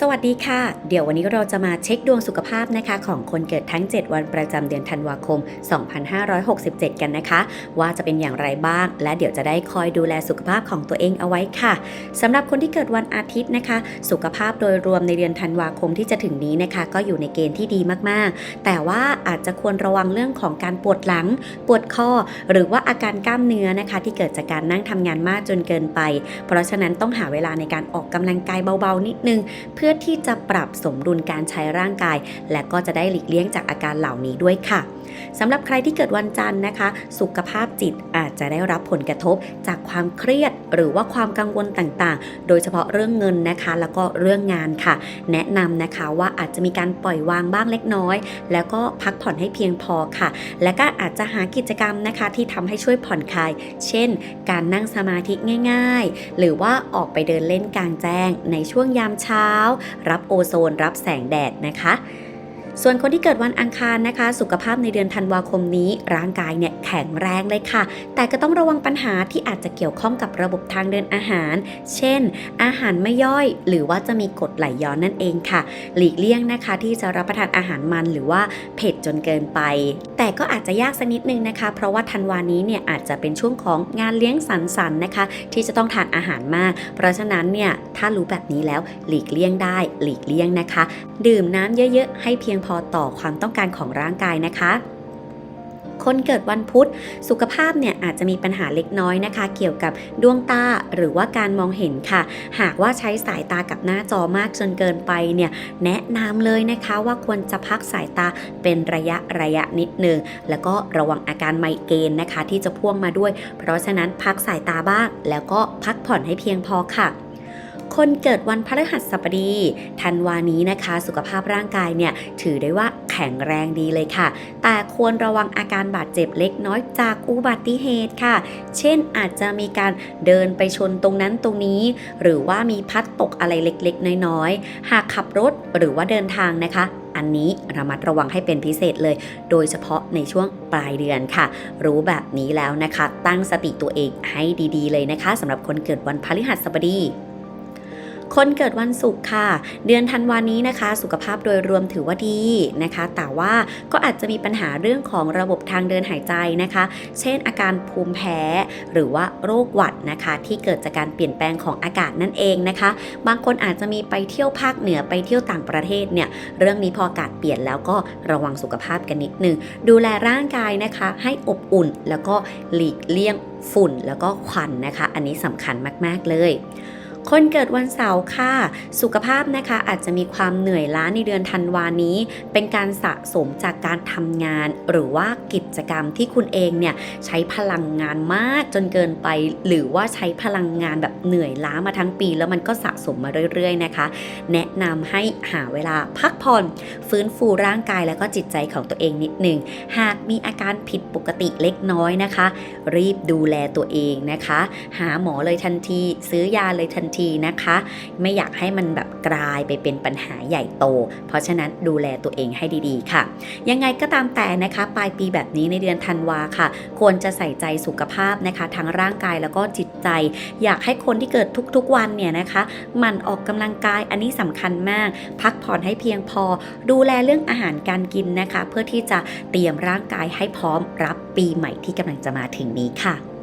สวัสดีค่ะ เดี๋ยววันนี้เราจะมาเช็คดวงสุขภาพนะคะของคนเกิดทั้ง 7 วันประจำเดือนธันวาคม 2567 กันนะคะ ว่าจะเป็นอย่างไรบ้าง และเดี๋ยวจะได้คอยดูแลสุขภาพของตัวเองเอาไว้ค่ะสำหรับคนที่เกิดวันอาทิตย์นะคะ สุขภาพโดยรวมในเดือนธันวาคมที่จะถึงนี้นะคะ ก็อยู่ในเกณฑ์ที่ดีมากๆ แต่ว่าอาจจะควรระวังเรื่องของการปวดหลัง ปวดข้อ หรือว่าอาการกล้ามเนื้อนะคะ ที่เกิดจากการนั่งทำงานมากจนเกินไป เพราะฉะนั้นต้องหาเวลาในการออกกำลังกายเบาๆนิดนึงเพื่อื่อที่จะปรับสมดุลการใช้ร่างกาย และก็จะได้หลีกเลี่ยงจากอาการเหล่านี้ด้วยค่ะสำหรับใครที่เกิดวันจันทร์นะคะ สุขภาพจิตอาจจะได้รับผลกระทบจากความเครียดหรือว่าความกังวลต่างๆ โดยเฉพาะเรื่องเงินนะคะ แล้วก็เรื่องงานค่ะ แนะนำนะคะว่าอาจจะมีการปล่อยวางบ้างเล็กน้อย แล้วก็พักผ่อนให้เพียงพอค่ะ และก็อาจจะหากิจกรรมนะคะที่ทำให้ช่วยผ่อนคลาย เช่น การนั่งสมาธิง่าย ๆ หรือว่าออกไปเดินเล่นกลางแจ้ง ในช่วงยามเช้า รับโอโซน รับแสงแดดนะคะ ส่วนคนที่เกิดวันอังคารนะคะ สุขภาพในเดือนธันวาคมนี้ ร่างกายเนี่ยแข็งแรงเลยค่ะ แต่ก็ต้องระวังปัญหาที่อาจจะเกี่ยวข้องกับระบบทางเดินอาหาร เช่น อาหารไม่ย่อย หรือว่าจะมีกรดไหลย้อนนั่นเองค่ะ หลีกเลี่ยงนะคะ ที่จะรับประทานอาหารมันหรือว่าเผ็ดจนเกินไป แต่ก็อาจจะยากสักนิดนึงนะคะ เพราะว่าธันวานี้เนี่ยอาจจะเป็นช่วงของงานเลี้ยงสังสรรค์นะคะ ที่จะต้องทานอาหารมาก เพราะฉะนั้นเนี่ยถ้ารู้แบบนี้แล้วหลีกเลี่ยงได้ หลีกเลี่ยงนะคะ ดื่มน้ำเยอะ ๆ ให้เพียงพอต่อความต้องการของร่างกายนะคะคนเกิดวันพุธสุขภาพเนี่ยอาจจะมีปัญหาเล็กน้อยนะคะ เกี่ยวกับดวงตาหรือว่าการมองเห็นค่ะ หากว่าใช้สายตากับหน้าจอมากจนเกินไปเนี่ยแนะนำเลยนะคะว่าควรจะพักสายตาเป็นระยะระยะนิดนึงแล้วก็ระวังอาการไมเกรนนะคะ ที่จะพ่วงมาด้วย เพราะฉะนั้นพักสายตาบ้างแล้วก็พักผ่อนให้เพียงพอค่ะ คนเกิดวันพฤหัสบดีธันวานี้นะคะ สุขภาพร่างกายเนี่ยถือได้ว่าแข็งแรงดีเลยค่ะ แต่ควรระวังอาการบาดเจ็บเล็กน้อยจากอุบัติเหตุค่ะ เช่นอาจจะมีการเดินไปชนตรงนั้นตรงนี้ หรือว่ามีพัดตกอะไรเล็กๆ น้อยๆ หากขับรถหรือว่าเดินทางนะคะอันนี้ระมัดระวังให้เป็นพิเศษเลย โดยเฉพาะในช่วงปลายเดือนค่ะ รู้แบบนี้แล้วนะคะ ตั้งสติตัวเองให้ดีๆเลยนะคะสำหรับคนเกิดวันพฤหัสบดี คนเกิดวันศุกร์ค่ะ เดือนธันวานี้นะคะ สุขภาพโดยรวมถือว่าดีนะคะ แต่ว่าก็อาจจะมีปัญหาเรื่องของระบบทางเดินหายใจนะคะ เช่น อาการภูมิแพ้ หรือว่าโรคหวัดนะคะ ที่เกิดจากการเปลี่ยนแปลงของอากาศนั่นเองนะคะ บางคนอาจจะมีไปเที่ยวภาคเหนือไปเที่ยวต่างประเทศเนี่ยเรื่องนี้พออากาศเปลี่ยนแล้วก็ระวังสุขภาพกันนิดนึง ดูแลร่างกายนะคะ ให้อบอุ่นแล้วก็หลีกเลี่ยงฝุ่นแล้วก็ควันนะคะ อันนี้สำคัญมาก ๆ เลย คนเกิดวันเสาร์ค่ะ สุขภาพนะคะอาจจะมีความเหนื่อยล้าในเดือนธันวานี้ เป็นการสะสมจากการทำงาน หรือว่ากิจกรรมที่คุณเองเนี่ยใช้พลังงานมากจนเกินไป หรือว่าใช้พลังงานแบบเหนื่อยล้ามาทั้งปี แล้วมันก็สะสมมาเรื่อยๆนะคะ แนะนำให้หาเวลาพักผ่อน ฟื้นฟูร่างกายแล้วก็จิตใจของตัวเองนิดหนึ่งหากมีอาการผิดปกติเล็กน้อยนะคะ รีบดูแลตัวเองนะคะ หาหมอเลยทันที ซื้อยาเลยทันทีนะคะ ไม่อยากให้มันแบบกลายไปเป็นปัญหาใหญ่โต เพราะฉะนั้นดูแลตัวเองให้ดีๆ ค่ะ ยังไงก็ตามแต่นะคะ ปลายปีแบบนี้ในเดือนธันวาค่ะ ควรจะใส่ใจสุขภาพนะคะ ทั้งร่างกายแล้วก็จิตใจ อยากให้คนที่เกิดทุกๆวันเนี่ยนะคะมันออกกำลังกายอันนี้สำคัญมาก พักผ่อนให้เพียงพอ ดูแลเรื่องอาหารการกินนะคะ เพื่อที่จะเตรียมร่างกายให้พร้อมรับปีใหม่ที่กำลังจะมาถึงนี้ค่ะ